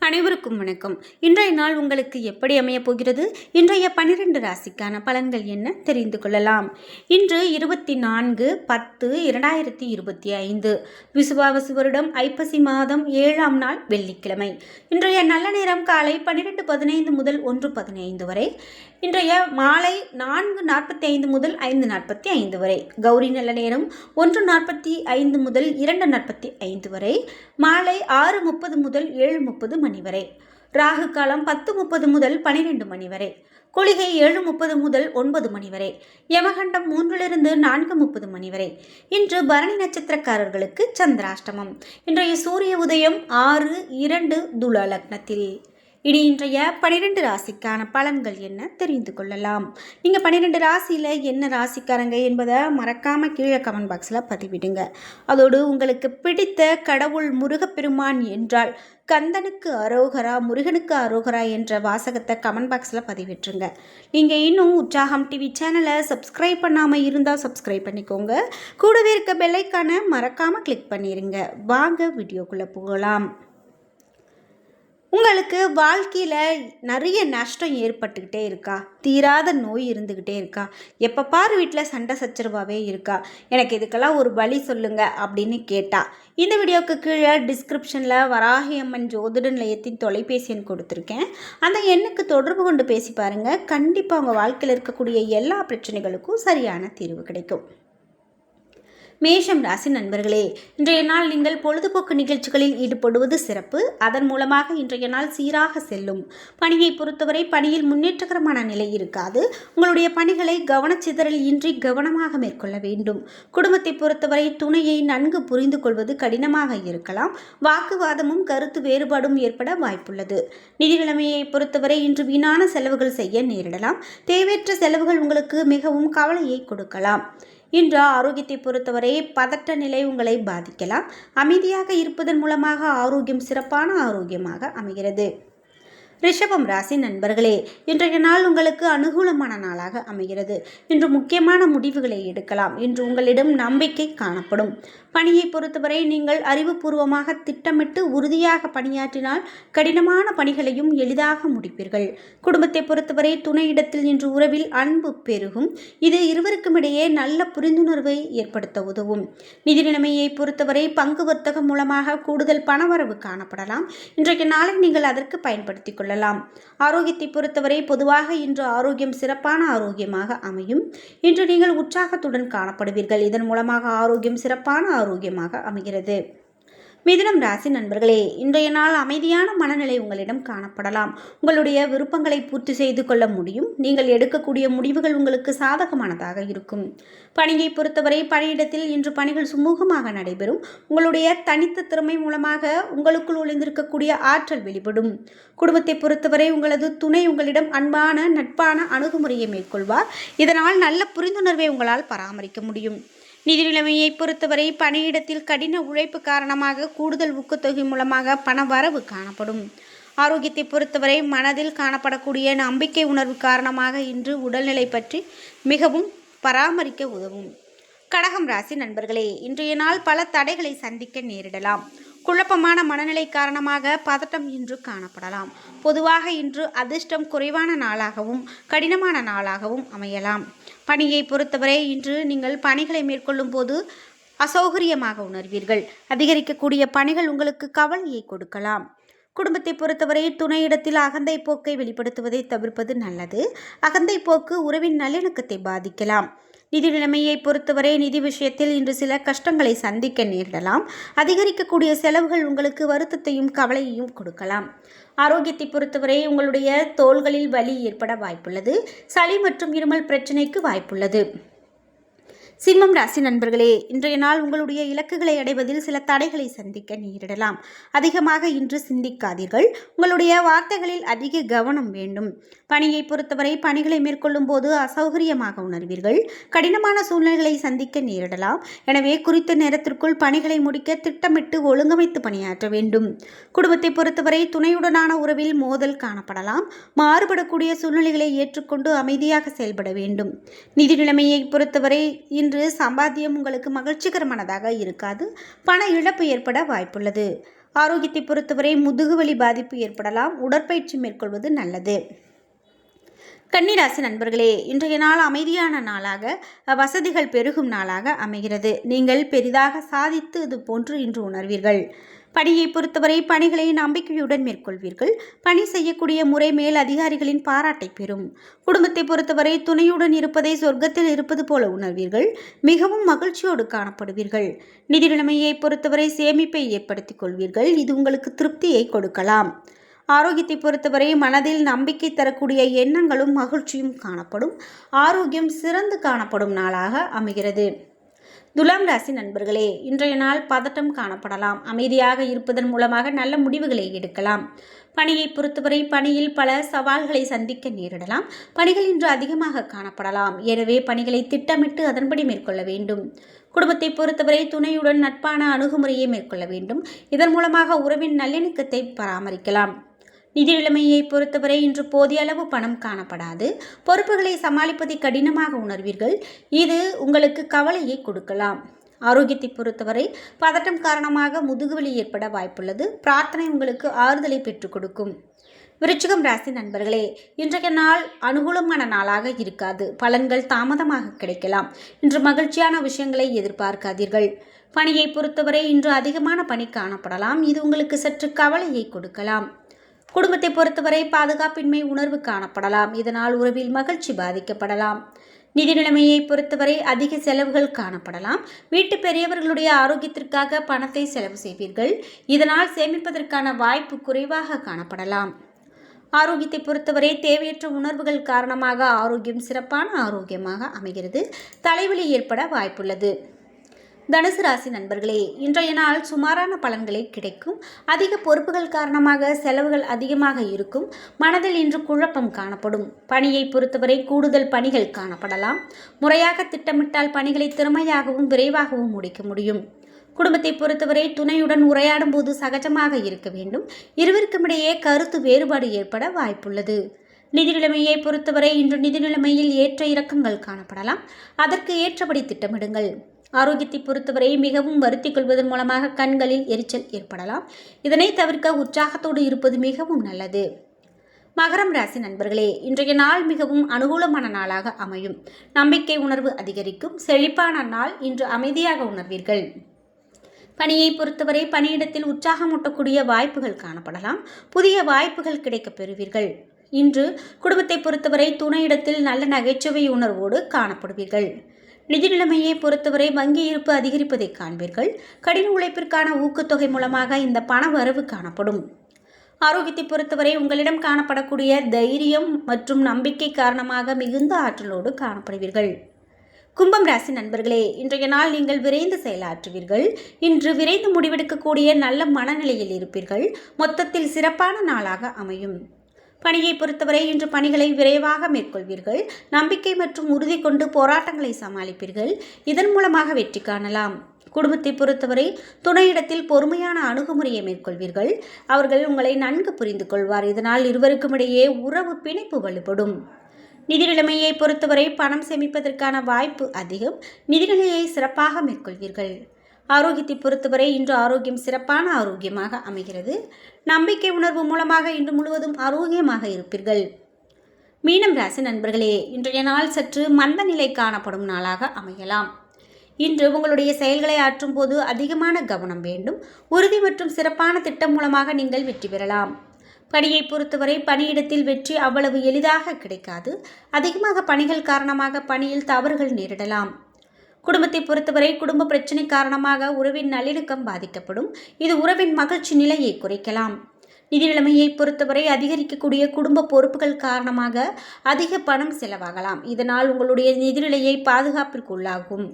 அனைவருக்கும் வணக்கம். இன்றைய நாள் உங்களுக்கு எப்படி அமையப் போகிறது? இன்றைய பனிரெண்டு ராசிக்கான பலன்கள் என்ன தெரிந்து கொள்ளலாம். இன்று இருபத்தி நான்கு பத்து இரண்டாயிரத்தி இருபத்தி ஐந்து. விசுவாவசு வருடம் ஐப்பசி மாதம் ஏழாம் நாள் வெள்ளிக்கிழமை. இன்றைய நல்ல நேரம் காலை பன்னிரெண்டு பதினைந்து முதல் ஒன்று பதினைந்து வரை. இன்றைய மாலை நான்கு நாற்பத்தி ஐந்து முதல் ஐந்து நாற்பத்தி ஐந்து வரை. கௌரி நல்ல நேரம் ஒன்று நாற்பத்தி ஐந்து முதல் இரண்டு நாற்பத்தி ஐந்து வரை. மாலை ஆறு முப்பது முதல் ஏழு முப்பது மணி வரை. ராகு காலம் பத்து முப்பது முதல் பனிரெண்டு மணி வரை. குளிகை ஏழு முப்பது முதல் ஒன்பது மணி வரை. யமகண்டம் மூன்றிலிருந்து நான்கு முப்பது மணி வரை. இன்று பரணி நட்சத்திரக்காரர்களுக்கு சந்திராஷ்டமம். இன்றைய சூரிய உதயம் ஆறு இரண்டு துலா லக்னத்தில். இனி இன்றைய பனிரெண்டு ராசிக்கான பலன்கள் என்ன தெரிந்து கொள்ளலாம். நீங்கள் பன்னிரெண்டு ராசியில் என்ன ராசிக்காரங்க என்பதை மறக்காமல் கீழே கமெண்ட் பாக்ஸில் பதிவிடுங்க. அதோடு உங்களுக்கு பிடித்த கடவுள் முருகப்பெருமான் என்றால் கந்தனுக்கு அரோகரா முருகனுக்கு அரோகரா என்ற வாசகத்தை கமெண்ட் பாக்ஸில் பதிவிட்டுருங்க. நீங்கள் இன்னும் உற்சாகம் டிவி சேனலை சப்ஸ்கிரைப் பண்ணாமல் இருந்தால் சப்ஸ்கிரைப் பண்ணிக்கோங்க. கூடவே இருக்க பெல்லைக்கான மறக்காமல் கிளிக் பண்ணிடுங்க வாங்க வீடியோக்குள்ளே போகலாம். உங்களுக்கு வாழ்க்கையில் நிறைய நஷ்டம் ஏற்பட்டுக்கிட்டே இருக்கா. தீராத நோய் இருந்துக்கிட்டே இருக்கா. எப்போ பார் வீட்டில் சண்டை சச்சரவாகவே இருக்கா. எனக்கு இதுக்கெல்லாம் ஒரு வழி சொல்லுங்க அப்படின்னு கேட்டா. இந்த வீடியோவுக்கு கீழே டிஸ்கிரிப்ஷனில் வராகி அம்மன் ஜோதிட நிலையத்தின் தொலைபேசி எண் கொடுத்துருக்கேன். அந்த எண்ணுக்கு தொடர்பு கொண்டு பேசி பாருங்கள் கண்டிப்பாக உங்கள் வாழ்க்கையில் இருக்கக்கூடிய எல்லா பிரச்சனைகளுக்கும் சரியான தீர்வு கிடைக்கும். மேஷம் ராசி நண்பர்களே இன்றைய நாள் நீங்கள் பொழுதுபோக்கு நிகழ்ச்சிகளில் ஈடுபடுவது சிறப்பு. அதன் மூலமாக இன்றைய நாள் சீராக செல்லும். பணியை பொறுத்தவரை பணியில் முன்னேற்றகரமான நிலை இருக்காது. உங்களுடைய பணிகளை கவனச்சிதறல் இன்றி கவனமாக மேற்கொள்ள வேண்டும். குடும்பத்தை பொறுத்தவரை துணையை நன்கு புரிந்து கொள்வது கடினமாக இருக்கலாம். வாக்குவாதமும் கருத்து வேறுபாடும் ஏற்பட வாய்ப்புள்ளது. நிதி நிலைமையை பொறுத்தவரை இன்று வீணான செலவுகள் செய்ய நேரிடலாம். தேவையற்ற செலவுகள் உங்களுக்கு மிகவும் கவலையை கொடுக்கலாம். இன்று ஆரோக்கியத்தை பொறுத்தவரை பதட்ட நிலை உங்களை பாதிக்கலாம். அமைதியாக இருப்பதன் மூலமாக ஆரோக்கியம் சிறப்பான ஆரோக்கியமாக அமைகிறது. ரிஷபம் ராசி நண்பர்களே இன்றைய நாள் உங்களுக்கு அனுகூலமான நாளாக அமைகிறது. இன்று முக்கியமான முடிவுகளை எடுக்கலாம். இன்று உங்களிடம் நம்பிக்கை காணப்படும். பணியை பொறுத்தவரை நீங்கள் அறிவுபூர்வமாக திட்டமிட்டு உறுதியாக பணியாற்றினால் கடினமான பணிகளையும் எளிதாக முடிப்பீர்கள். குடும்பத்தை பொறுத்தவரை துணையிடத்தில் இன்று உறவில் அன்பு பெருகும். இது இருவருக்கும் இடையே நல்ல புரிந்துணர்வை ஏற்படுத்த உதவும். நிதி நிலைமையை பொறுத்தவரை பங்கு வர்த்தகம் மூலமாக கூடுதல் பணவரவு காணப்படலாம். இன்றைக்கு நாளை நீங்கள் அதற்கு பயன்படுத்திக் கொள்ளலாம். ஆரோக்கியத்தை பொறுத்தவரை பொதுவாக இன்று ஆரோக்கியம் சிறப்பான ஆரோக்கியமாக அமையும். இன்று நீங்கள் உற்சாகத்துடன் காணப்படுவீர்கள். இதன் மூலமாக ஆரோக்கியம் சிறப்பான ஆரோக்கியமாக அமைகிறது. மிதுனம் ராசி நண்பர்களே இன்றைய நாள் அமைதியான மனநிலை உங்களிடம் காணப்படலாம். உங்களுடைய விருப்பங்களை பூர்த்தி செய்து கொள்ள முடியும். நீங்கள் எடுக்கக்கூடிய முடிவுகள் உங்களுக்கு சாதகமானதாக இருக்கும். பணியை பொறுத்தவரை பணியிடத்தில் இன்று பணிகள் சுமூகமாக நடைபெறும். உங்களுடைய தனித்த திறமை மூலமாக உங்களுக்குள் ஒளிந்திருக்கக்கூடிய ஆற்றல் வெளிப்படும். குடும்பத்தை பொறுத்தவரை உங்களது துணை உங்களிடம் அன்பான நட்பான அணுகுமுறையை மேற்கொள்வார். இதனால் நல்ல புரிந்துணர்வை உங்களால் பராமரிக்க முடியும். நிதி நிலைமையை பொறுத்தவரை பணியிடத்தில் கடின உழைப்பு காரணமாக கூடுதல் ஊக்கத்தொகை மூலமாக பண வரவு காணப்படும். ஆரோக்கியத்தை பொறுத்தவரை மனதில் காணப்படக்கூடிய நம்பிக்கை உணர்வு காரணமாக இன்று உடல்நிலை பற்றி மிகவும் பராமரிக்க உதவும். கடகம் ராசி நண்பர்களே இன்றைய நாள் பல தடைகளை சந்திக்க நேரிடலாம். குழப்பமான மனநிலை காரணமாக பதட்டம் இன்று காணப்படலாம். பொதுவாக இன்று அதிர்ஷ்டம் குறைவான நாளாகவும் கடினமான நாளாகவும் அமையலாம். பணியை பொறுத்தவரை இன்று நீங்கள் பணிகளை மேற்கொள்ளும் போது அசௌகரியமாக உணர்வீர்கள். அதிகரிக்கக்கூடிய பணிகள் உங்களுக்கு கவலையை கொடுக்கலாம். குடும்பத்தை பொறுத்தவரை துணையிடத்தில் அகந்தை போக்கை வெளிப்படுத்துவதை தவிர்ப்பது நல்லது. அகந்தை போக்கு உறவின் நல்லிணக்கத்தை பாதிக்கலாம். நிதி நிலைமையை பொறுத்தவரை நிதி விஷயத்தில் இன்று சில கஷ்டங்களை சந்திக்க நேரிடலாம். அதிகரிக்கக்கூடிய செலவுகள் உங்களுக்கு வருத்தத்தையும் கவலையையும் கொடுக்கலாம். ஆரோக்கியத்தை பொறுத்தவரை உங்களுடைய தோள்களில் வலி ஏற்பட வாய்ப்புள்ளது. சளி மற்றும் இருமல் பிரச்சனைக்கு வாய்ப்புள்ளது. சிம்மம் ராசி நண்பர்களே இன்றைய நாள் உங்களுடைய இலக்குகளை அடைவதில் சில தடைகளை சந்திக்க நேரிடலாம். அதிகமாக இன்று சிந்திக்காதீர்கள். உங்களுடைய வார்த்தைகளில் அதிக கவனம் வேண்டும். பணியை பொறுத்தவரை பணிகளை மேற்கொள்ளும் போது அசௌகரியமாக உணர்வீர்கள். கடினமான சூழ்நிலைகளை சந்திக்க நேரிடலாம். எனவே குறித்த நேரத்திற்குள் பணிகளை முடிக்க திட்டமிட்டு ஒழுங்கமைத்து பணியாற்ற வேண்டும். குடும்பத்தை பொறுத்தவரை துணையுடனான உறவில் மோதல் காணப்படலாம். மாறுபடக்கூடிய சூழ்நிலைகளை ஏற்றுக்கொண்டு அமைதியாக செயல்பட வேண்டும். நிதி நிலைமையை பொறுத்தவரை இன்று சம்பாத்தியம் உங்களுக்கு மகிழ்ச்சிகரமானதாக இருக்காது. பண இழப்பு ஏற்பட வாய்ப்புள்ளது. ஆரோக்கியத்தை பொறுத்தவரை முதுகுவலி பாதிப்பு ஏற்படலாம். உடற்பயிற்சி மேற்கொள்வது நல்லது. கன்னிராசி நண்பர்களே இன்றைய நாள் அமைதியான நாளாக வசதிகள் பெருகும் நாளாக அமைகிறது. நீங்கள் பெரிதாக சாதித்து இது போன்று இன்று உணர்வீர்கள். பணியை பொறுத்தவரை பணிகளை நம்பிக்கையுடன் மேற்கொள்வீர்கள். பணி செய்யக்கூடிய முறை மேல் அதிகாரிகளின் பாராட்டை பெறும். குடும்பத்தை பொறுத்தவரை துணையுடன் இருப்பதை சொர்க்கத்தில் இருப்பது போல உணர்வீர்கள். மிகவும் மகிழ்ச்சியோடு காணப்படுவீர்கள். நிதி நிலைமையை பொறுத்தவரை சேமிப்பை ஏற்படுத்திக் கொள்வீர்கள். இது உங்களுக்கு திருப்தியை கொடுக்கலாம். ஆரோக்கியத்தை பொறுத்தவரை மனதில் நம்பிக்கை தரக்கூடிய எண்ணங்களும் மகிழ்ச்சியும் காணப்படும். ஆரோக்கியம் சிறந்து காணப்படும் நாளாக அமைகிறது. துலாம் ராசி நண்பர்களே இன்றைய நாள் பதட்டம் காணப்படலாம். அமைதியாக இருப்பதன் மூலமாக நல்ல முடிவுகளை எடுக்கலாம். பணியை பொறுத்தவரை பணியில் பல சவால்களை சந்திக்க நேரிடலாம். பணிகள் இன்று அதிகமாக காணப்படலாம். எனவே பணிகளை திட்டமிட்டு அதன்படி மேற்கொள்ள வேண்டும். குடும்பத்தை பொறுத்தவரை துணையுடன் நட்பான அணுகுமுறையை மேற்கொள்ள வேண்டும். இதன் மூலமாக உறவின் நல்லிணக்கத்தை பராமரிக்கலாம். நிதி நிலைமையை பொறுத்தவரை இன்று போதிய அளவு பணம் காணப்படாது. பொறுப்புகளை சமாளிப்பதை கடினமாக உணர்வீர்கள். இது உங்களுக்கு கவலையை கொடுக்கலாம். ஆரோக்கியத்தை பொறுத்தவரை பதட்டம் காரணமாக முதுகுவலி ஏற்பட வாய்ப்புள்ளது. பிரார்த்தனை உங்களுக்கு ஆறுதலை பெற்றுக் கொடுக்கும். விருச்சிகம் ராசி நண்பர்களே இன்றைய நாள் அனுகூலமான நாளாக இருக்காது. பலன்கள் தாமதமாக கிடைக்கலாம். இன்று மகிழ்ச்சியான விஷயங்களை எதிர்பார்க்காதீர்கள். பணியை பொறுத்தவரை இன்று அதிகமான பணி காணப்படலாம். இது உங்களுக்கு சற்று கவலையை கொடுக்கலாம். குடும்பத்தை பொறுத்தவரை பாதுகாப்பின்மை உணர்வு காணப்படலாம். இதனால் உறவில் மகிழ்ச்சி பாதிக்கப்படலாம். நிதி நிலைமையை பொறுத்தவரை அதிக செலவுகள் காணப்படலாம். வீட்டு பெரியவர்களுடைய ஆரோக்கியத்திற்காக பணத்தை செலவு செய்வீர்கள். இதனால் சேமிப்பதற்கான வாய்ப்பு குறைவாக காணப்படலாம். ஆரோக்கியத்தை பொறுத்தவரை தேவையற்ற உணர்வுகள் காரணமாக ஆரோக்கியம் சிறப்பான ஆரோக்கியமாக அமைகிறது. தலைவலி ஏற்பட வாய்ப்புள்ளது. தனுசு ராசி நண்பர்களே இன்றைய நாள் சுமாரான பலன்களை கிடைக்கும். அதிக பொறுப்புகள் காரணமாக செலவுகள் அதிகமாக இருக்கும். மனதில் இன்று குழப்பம் காணப்படும். பணியை பொறுத்தவரை கூடுதல் பணிகள் காணப்படலாம். முறையாக திட்டமிட்டால் பணிகளை திறமையாகவும் விரைவாகவும் முடிக்க முடியும். குடும்பத்தை பொறுத்தவரை துணையுடன் உரையாடும் போது சகஜமாக இருக்க வேண்டும். இருவருக்கும் இடையே கருத்து வேறுபாடு ஏற்பட வாய்ப்புள்ளது. நிதி நிலைமையை பொறுத்தவரை இன்று நிதி நிலைமையில் ஏற்ற இறக்கங்கள் காணப்படலாம். அதற்கு ஏற்றபடி திட்டமிடுங்கள். ஆரோக்கியத்தை பொறுத்தவரை மிகவும் வருத்திக் கொள்வதன் மூலமாக கண்களில் எரிச்சல் ஏற்படலாம். இதனை தவிர்க்க உற்சாகத்தோடு இருப்பது மிகவும் நல்லது. மகரம் ராசி நண்பர்களே இன்றைய நாள் மிகவும் அனுகூலமான நாளாக அமையும். நம்பிக்கை உணர்வு அதிகரிக்கும். செழிப்பான நாள் இன்று அமைதியாக உணர்வீர்கள். பணியை பொறுத்தவரை பணியிடத்தில் உற்சாகமூட்டக்கூடிய வாய்ப்புகள் காணப்படலாம். புதிய வாய்ப்புகள் கிடைக்கப் பெறுவீர்கள். இன்று குடும்பத்தை பொறுத்தவரை துணையிடத்தில் நல்ல நகைச்சுவை உணர்வோடு காணப்படுவீர்கள். நிதி நிலைமையை பொறுத்தவரை வங்கி இருப்பு அதிகரிப்பதை காண்பீர்கள். கடின உழைப்பிற்கான ஊக்கத்தொகை மூலமாக இந்த பண வரவு காணப்படும். ஆரோக்கியத்தை பொறுத்தவரை உங்களிடம் காணப்படக்கூடிய தைரியம் மற்றும் நம்பிக்கை காரணமாக மிகுந்த ஆற்றலோடு காணப்படுவீர்கள். கும்பம் ராசி நண்பர்களே இன்றைய நாள் நீங்கள் விரைந்து செயலாற்றுவீர்கள். இன்று விரைந்து முடிவெடுக்கக்கூடிய நல்ல மனநிலையில் இருப்பீர்கள். மொத்தத்தில் சிறப்பான நாளாக அமையும். பணியை பொறுத்தவரை இன்று பணிகளை விரைவாக மேற்கொள்வீர்கள். நம்பிக்கை மற்றும் உறுதி கொண்டு போராட்டங்களை சமாளிப்பீர்கள். இதன் மூலமாக வெற்றி காணலாம். குடும்பத்தை பொறுத்தவரை துணையிடத்தில் பொறுமையான அணுகுமுறையை மேற்கொள்வீர்கள். அவர்கள் உங்களை நன்கு புரிந்து கொள்வார். இதனால் இருவருக்கும் இடையே உறவு பிணைப்பு வலுப்படும். நிதி நிலைமையை பொறுத்தவரை பணம் சேமிப்பதற்கான வாய்ப்பு அதிகம். நிதிநிலையை சிறப்பாக மேற்கொள்வீர்கள். ஆரோக்கியத்தை பொறுத்தவரை இன்று ஆரோக்கியம் சிறப்பான ஆரோக்கியமாக அமைகிறது. நம்பிக்கை உணர்வு மூலமாக இன்று முழுவதும் ஆரோக்கியமாக இருப்பீர்கள். மீனம் ராசி நண்பர்களே இன்றைய நாள் சற்று மந்த நிலை காணப்படும் நாளாக அமையலாம். இன்று உங்களுடைய செயல்களை ஆற்றும் போது அதிகமான கவனம் வேண்டும். உறுதி மற்றும் சிறப்பான திட்டம் மூலமாக நீங்கள் வெற்றி பெறலாம். பணியை பொறுத்தவரை பணியிடத்தில் வெற்றி அவ்வளவு எளிதாக கிடைக்காது. அதிகமாக பணிகள் காரணமாக பணியில் தவறுகள் நேரிடலாம். குடும்பத்தை பொறுத்தவரை குடும்ப பிரச்சனை காரணமாக உறவின் நல்லிணக்கம் பாதிக்கப்படும். இது உறவின் மகிழ்ச்சி நிலையை குறைக்கலாம். நிதி நிலைமையை பொறுத்தவரை அதிகரிக்கக்கூடிய குடும்ப பொறுப்புகள் காரணமாக அதிக பணம் செலவாகலாம். இதனால் உங்களுடைய நிதிநிலையை பாதுகாப்பிற்கு உள்ளாகும்.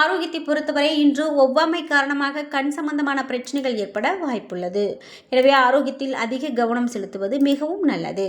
ஆரோக்கியத்தை பொறுத்தவரை இன்று ஒவ்வாமை காரணமாக கண் சம்பந்தமான பிரச்சனைகள் ஏற்பட வாய்ப்புள்ளது. எனவே ஆரோக்கியத்தில் அதிக கவனம் செலுத்துவது மிகவும் நல்லது.